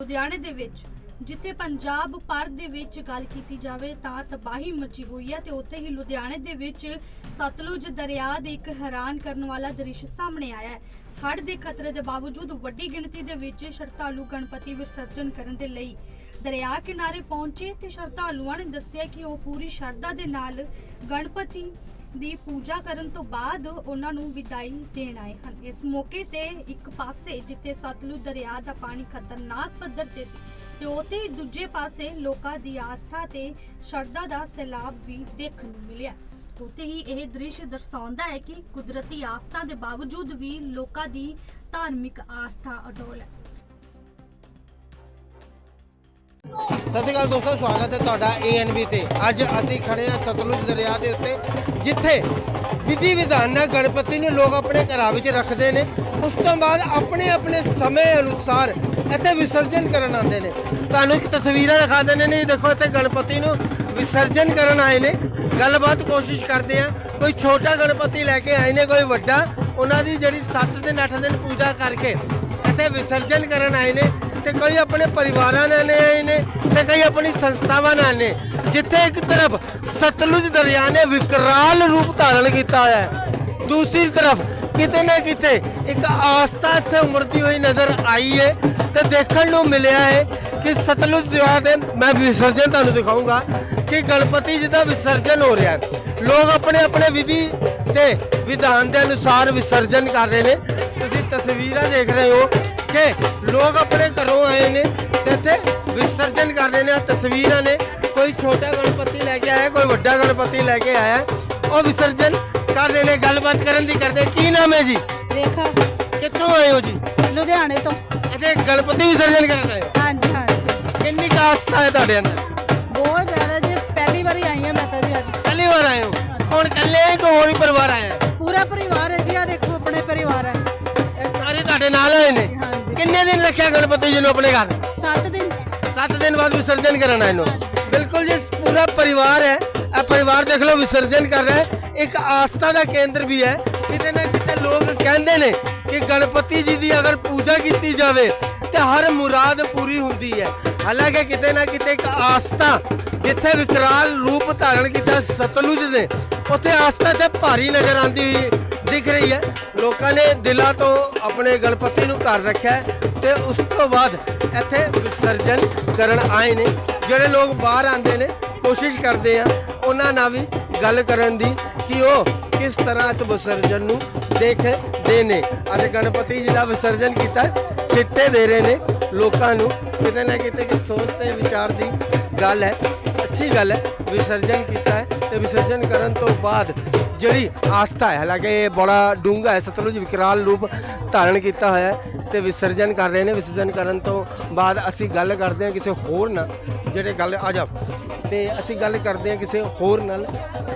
ਲੁਧਿਆਣੇ ਦੇ ਵਿੱਚ, ਜਿੱਥੇ ਪੰਜਾਬ ਭਰ ਦੇ ਵਿੱਚ ਗੱਲ ਕੀਤੀ ਜਾਵੇ ਤਾਂ ਤਬਾਹੀ ਮਚੀ ਹੋਈ ਹੈ ਤੇ ਉੱਥੇ ਹੀ ਲੁਧਿਆਣੇ ਦੇ ਵਿੱਚ ਸਤਲੁਜ ਦਰਿਆ ਦੇ ਇੱਕ ਹੈਰਾਨ ਕਰਨ ਵਾਲਾ ਦ੍ਰਿਸ਼ ਸਾਹਮਣੇ ਆਇਆ ਹੈ। ਹੜ੍ਹ ਦੇ ਖਤਰੇ ਦੇ ਬਾਵਜੂਦ ਵੱਡੀ ਗਿਣਤੀ ਦੇ ਵਿੱਚ ਸ਼ਰਧਾਲੂ ਗਣਪਤੀ ਵਿਸਰਜਨ ਕਰਨ ਦੇ ਲਈ ਦਰਿਆ ਕਿਨਾਰੇ ਪਹੁੰਚੇ ਤੇ ਸ਼ਰਧਾਲੂਆਂ ਨੇ ਦੱਸਿਆ ਕਿ ਉਹ ਪੂਰੀ ਸ਼ਰਧਾ ਦੇ ਨਾਲ ਗਣਪਤੀ ਦੀ ਪੂਜਾ ਕਰਨ ਤੋਂ ਬਾਅਦ ਉਹਨਾਂ ਨੂੰ ਵਿਦਾਈ ਦੇਣ ਆਏ ਹਨ। ਇਸ ਮੌਕੇ ਤੇ ਇੱਕ ਪਾਸੇ ਜਿੱਥੇ ਸਤਲੁਜ ਦਰਿਆ ਦਾ ਪਾਣੀ ਖਤਰਨਾਕ ਪੱਧਰ ਤੇ ਸੀ ਤੇ ਉੱਥੇ ਹੀ ਦੂਜੇ ਪਾਸੇ ਲੋਕਾਂ ਦੀ ਆਸਥਾ ਤੇ ਸ਼ਰਧਾ ਦਾ ਸੈਲਾਬ ਵੀ ਦੇਖਣ ਨੂੰ ਮਿਲਿਆ। ਉੱਥੇ ਹੀ ਇਹ ਦ੍ਰਿਸ਼ ਦਰਸਾਉਂਦਾ ਹੈ ਕਿ ਕੁਦਰਤੀ ਆਫਤਾਂ ਦੇ ਬਾਵਜੂਦ ਵੀ ਲੋਕਾਂ ਦੀ ਧਾਰਮਿਕ ਆਸਥਾ ਅਡੋਲ ਹੈ। ਸਤਿ ਸ਼੍ਰੀ ਅਕਾਲ ਦੋਸਤੋ, ਸਵਾਗਤ ਹੈ ਤੁਹਾਡਾ ਏਐਨਬੀ ਤੇ। ਅੱਜ ਅਸੀਂ ਖੜੇ ਹਾਂ ਸਤਲੁਜ ਦਰਿਆ ਦੇ ਉੱਤੇ, ਜਿੱਥੇ ਵਿਧੀ ਵਿਧਾਨ ਨਾਲ ਗਣਪਤੀ ਨੂੰ ਲੋਕ ਆਪਣੇ ਘਰਾਂ ਵਿੱਚ ਰੱਖਦੇ ਨੇ। ਉਸ ਤੋਂ ਬਾਅਦ ਆਪਣੇ ਆਪਣੇ ਸਮੇਂ ਅਨੁਸਾਰ ਇੱਥੇ ਵਿਸਰਜਨ ਕਰਨ ਆਉਂਦੇ ਨੇ। ਤੁਹਾਨੂੰ ਇੱਕ ਤਸਵੀਰਾਂ ਦਿਖਾ ਦਿੰਦੇ ਨੇ ਦੇਖੋ ਇੱਥੇ ਗਣਪਤੀ ਨੂੰ ਵਿਸਰਜਨ ਕਰਨ ਆਏ ਨੇ। ਗੱਲਬਾਤ ਕੋਸ਼ਿਸ਼ ਕਰਦੇ ਆ ਕੋਈ ਛੋਟਾ ਗਣਪਤੀ ਲੈ ਕੇ ਆਏ ਨੇ, ਕੋਈ ਵੱਡਾ। ਉਹਨਾਂ ਦੀ ਜਿਹੜੀ 7 ਦਿਨ 8 ਦਿਨ ਪੂਜਾ ਕਰਕੇ ਇੱਥੇ ਵਿਸਰਜਨ ਕਰਨ ਆਏ ਨੇ। ਤੇ ਕਈ ਆਪਣੇ ਪਰਿਵਾਰਾਂ ਨਾਲ ਆਏ ਨੇ ਤੇ ਕਈ ਆਪਣੀ ਸੰਸਥਾਵਾਂ ਨਾਲ ਨੇ, ਜਿੱਥੇ ਇੱਕ ਤਰਫ ਸਤਲੁਜ ਦਰਿਆ ਨੇ ਵਿਕਰਾਲ ਰੂਪ ਧਾਰਨ ਕੀਤਾ ਹੈ, ਦੂਸਰੀ ਤਰਫ ਕਿਤੇ ਨਾ ਕਿਤੇ ਇੱਕ ਆਸਥਾ ਇੱਥੇ ਉਮੜਦੀ ਹੋਈ ਨਜ਼ਰ ਆਈ ਹੈ ਤੇ ਦੇਖਣ ਨੂੰ ਮਿਲਿਆ ਹੈ ਕਿ ਸਤਲੁਜ ਦਰਿਆ ਦੇ, ਮੈਂ ਵਿਸਰਜਨ ਤੁਹਾਨੂੰ ਦਿਖਾਊਂਗਾ, ਕਿ ਗਣਪਤੀ ਜੀ ਦਾ ਵਿਸਰਜਨ ਹੋ ਰਿਹਾ ਹੈ। ਲੋਕ ਆਪਣੇ ਆਪਣੇ ਵਿਧੀ ਤੇ ਵਿਧਾਨ ਦੇ ਅਨੁਸਾਰ ਵਿਸਰਜਨ ਕਰ ਰਹੇ ਨੇ। ਤੁਸੀਂ ਤਸਵੀਰਾਂ ਦੇਖ ਰਹੇ ਹੋ ਕਿ ਲੋਕ ਆਪਣੇ ਘਰੋਂ ਆਏ ਨੇ ਤੇ ਇੱਥੇ ਵਿਸਰਜਨ ਕਰ ਰਹੇ ਨੇ ਆਹ ਤਸਵੀਰਾਂ ਨੇ। ਕੋਈ ਛੋਟਾ ਗਣਪਤੀ ਲੈ ਕੇ ਆਇਆ ਕੋਈ ਵੱਡਾ ਗਣਪਤੀ ਲੈ ਕੇ ਆਇਆ। ਉਹ ਵਿਸਰਜਨ ਕਰ ਰਹੇ ਨੇ ਗੱਲਬਾਤ ਕਰਨ ਦੀ ਕਰਦੇ। ਕੀ ਨਾਮ ਹੈ ਜੀ? ਰੇਖਾ। ਕਿੱਥੋਂ ਆਏ ਹੋ ਜੀ? ਲੁਧਿਆਣੇ ਤੋਂ। ਇੱਥੇ ਗਣਪਤੀ ਵਿਸਰਜਨ ਕਰਨ ਆਏ ਹੋ? ਹਾਂਜੀ ਹਾਂਜੀ। ਕਿੰਨੀ ਕੁ ਆਸਥਾ ਹੈ ਤੁਹਾਡੇ ਅੰਦਰ? ਬਹੁਤ ਜ਼ਿਆਦਾ ਜੀ ਪਹਿਲੀ ਵਾਰੀ ਆਈ ਹਾਂ ਮੈਂ ਤਾਂ ਜੀ ਅੱਜ। ਪਹਿਲੀ ਵਾਰ ਆਏ ਹੋ? ਕੌਣ ਇਕੱਲੇ ਹੈ ਕਿ ਹੋਰ ਵੀ ਪਰਿਵਾਰ ਆਇਆ ਹੈ? ਪੂਰਾ ਪਰਿਵਾਰ ਹੈ ਜੀ ਆ ਦੇਖੋ ਆਪਣੇ ਪਰਿਵਾਰ ਹੈ। ਇਹ ਸਾਰੇ ਤੁਹਾਡੇ ਨਾਲ ਆਏ ਨੇ। ਕਿੰਨੇ ਦਿਨ ਰੱਖਿਆ ਗਣਪਤੀ ਜੀ ਨੂੰ ਆਪਣੇ ਘਰ? 7 ਦਿਨ। 7 ਦਿਨ ਬਾਅਦ ਵਿਸਰਜਨ ਕਰਨ ਆਏ ਨੂੰ ਬਿਲਕੁਲ ਜੀ ਪੂਰਾ ਪਰਿਵਾਰ ਹੈ। ਇਹ ਪਰਿਵਾਰ ਦੇਖ ਲਓ ਵਿਸਰਜਨ ਕਰ ਰਿਹਾ ਹੈ। ਇੱਕ ਆਸਥਾ ਦਾ ਕੇਂਦਰ ਵੀ ਹੈ। ਕਿਤੇ ਨਾ ਕਿਤੇ ਲੋਕ ਕਹਿੰਦੇ ਨੇ ਕਿ ਗਣਪਤੀ ਜੀ ਦੀ ਅਗਰ ਪੂਜਾ ਕੀਤੀ ਜਾਵੇ, ਤੇ ਹਰ ਮੁਰਾਦ ਪੂਰੀ ਹੁੰਦੀ ਹੈ। ਹਾਲਾਂਕਿ ਕਿਤੇ ਨਾ ਕਿਤੇ ਇੱਕ ਆਸਥਾ, ਜਿੱਥੇ ਵਿਕਰਾਲ ਰੂਪ ਧਾਰਨ ਕੀਤਾ ਸਤਲੁਜ ਨੇ ਉੱਥੇ ਆਸਥਾ ਤੇ ਭਾਰੀ ਨਜ਼ਰ ਆਉਂਦੀ ਹੋਈ ਦਿਖ ਰਹੀ ਹੈ। ਲੋਕਾਂ ਨੇ ਦਿਲਾਂ ਤੋਂ ਆਪਣੇ ਗਣਪਤੀ ਨੂੰ ਘਰ ਰੱਖਿਆ ਹੈ ਤੇ ਉਸ ਤੋਂ ਬਾਅਦ ਇੱਥੇ ਵਿਸਰਜਨ ਕਰਨ ਆਏ ਨੇ। ਜਿਹੜੇ ਲੋਕ ਬਾਹਰ ਆਉਂਦੇ ਨੇ, ਕੋਸ਼ਿਸ਼ ਕਰਦੇ ਆ ਉਹਨਾਂ ਨਾਲ ਵੀ ਗੱਲ ਕਰਨ ਦੀ ਕਿ ਉਹ ਕਿਸ ਤਰ੍ਹਾਂ ਇਸ ਵਿਸਰਜਨ ਨੂੰ ਦੇਖ ਦੇਖਦੇ ਨੇ। ਅੱਜ ਗਣਪਤੀ ਜੀ ਦਾ ਵਿਸਰਜਨ ਕੀਤਾ ਹੈ। ਛਿੱਟੇ ਦੇ ਰਹੇ ਨੇ ਲੋਕਾਂ ਨੂੰ। ਕਿਤੇ ਨਾ ਕਿਤੇ ਕਿ ਸੋਚ ਤੇ ਵਿਚਾਰ ਦੀ ਗੱਲ ਹੈ। ਅੱਛੀ ਗੱਲ ਹੈ। ਵਿਸਰਜਨ ਕੀਤਾ ਹੈ ਤੇ ਵਿਸਰਜਨ ਕਰਨ ਤੋਂ ਬਾਅਦ ਜਿਹੜੀ ਆਸਥਾ ਹੈ, ਹਾਲਾਂਕਿ ਇਹ ਬੜਾ ਡੂੰਘਾ ਹੈ, ਸਤਲੁਜ ਵਿਕਰਾਲ ਰੂਪ ਧਾਰਨ ਕੀਤਾ ਹੋਇਆ ਹੈ ਤੇ ਵਿਸਰਜਨ ਕਰ ਰਹੇ ਨੇ। ਵਿਸਰਜਨ ਕਰਨ ਤੋਂ ਬਾਅਦ ਅਸੀਂ ਗੱਲ ਕਰਦੇ ਹਾਂ ਕਿਸੇ ਹੋਰ ਨਾਲ। ਜਿਹੜੇ ਗੱਲ, ਆ ਜਾ ਤੇ ਅਸੀਂ ਗੱਲ ਕਰਦੇ ਹਾਂ ਕਿਸੇ ਹੋਰ ਨਾਲ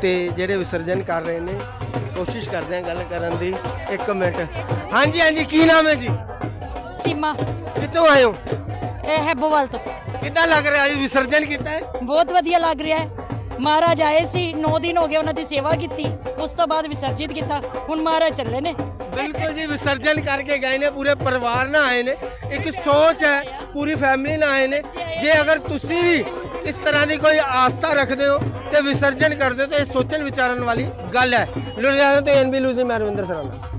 ਤੇ ਜਿਹੜੇ ਵਿਸਰਜਨ ਕਰ ਰਹੇ ਨੇ। ਕੋਸ਼ਿਸ਼ ਕਰਦੇ ਹਾਂ ਗੱਲ ਕਰਨ ਦੀ ਇੱਕ ਮਿੰਟ। ਹਾਂਜੀ ਹਾਂਜੀ ਕੀ ਨਾਮ ਹੈ ਜੀ? ਸੀਮਾ। ਕਿੱਥੋਂ ਆਏ ਹੋ? ਇਹ ਹੈ ਬੋਵਾਲ ਤੋਂ। ਕਿੱਦਾਂ ਲੱਗ ਰਿਹਾ ਜੀ? ਵਿਸਰਜਨ ਕੀਤਾ ਹੈ? ਬਹੁਤ ਵਧੀਆ ਲੱਗ ਰਿਹਾ ਹੈ। ਮਹਾਰਾਜ ਆਏ ਸੀ 9 ਦਿਨ ਹੋ ਗਏ ਉਹਨਾਂ ਦੀ ਸੇਵਾ ਕੀਤੀ। ਉਸ ਤੋਂ ਬਾਅਦ ਵਿਸਰਜਿਤ ਕੀਤਾ। ਹੁਣ ਮਹਾਰਾਜ ਚੱਲੇ ਨੇ। ਬਿਲਕੁਲ ਜੀ ਵਿਸਰਜਨ ਕਰਕੇ ਗਏ ਨੇ ਪੂਰੇ ਪਰਿਵਾਰ ਨਾਲ ਆਏ ਨੇ। ਇੱਕ ਸੋਚ ਹੈ ਪੂਰੀ ਫੈਮਿਲੀ ਨਾਲ ਆਏ ਨੇ। ਜੇ ਅਗਰ ਤੁਸੀਂ ਵੀ ਇਸ ਤਰ੍ਹਾਂ ਦੀ ਕੋਈ ਆਸਥਾ ਰੱਖਦੇ ਹੋ ਤੇ ਵਿਸਰਜਨ ਕਰਦੇ ਹੋ ਤਾਂ ਇਹ ਸੋਚਣ ਵਿਚਾਰਨ ਵਾਲੀ ਗੱਲ ਹੈ। ਲੁਧਿਆਣਾ ਤੋਂ ਐਨਬੀ ਲੂਜ਼ੀ ਮੈਂ ਰਵਿੰਦਰ ਸਰਾਣਾ।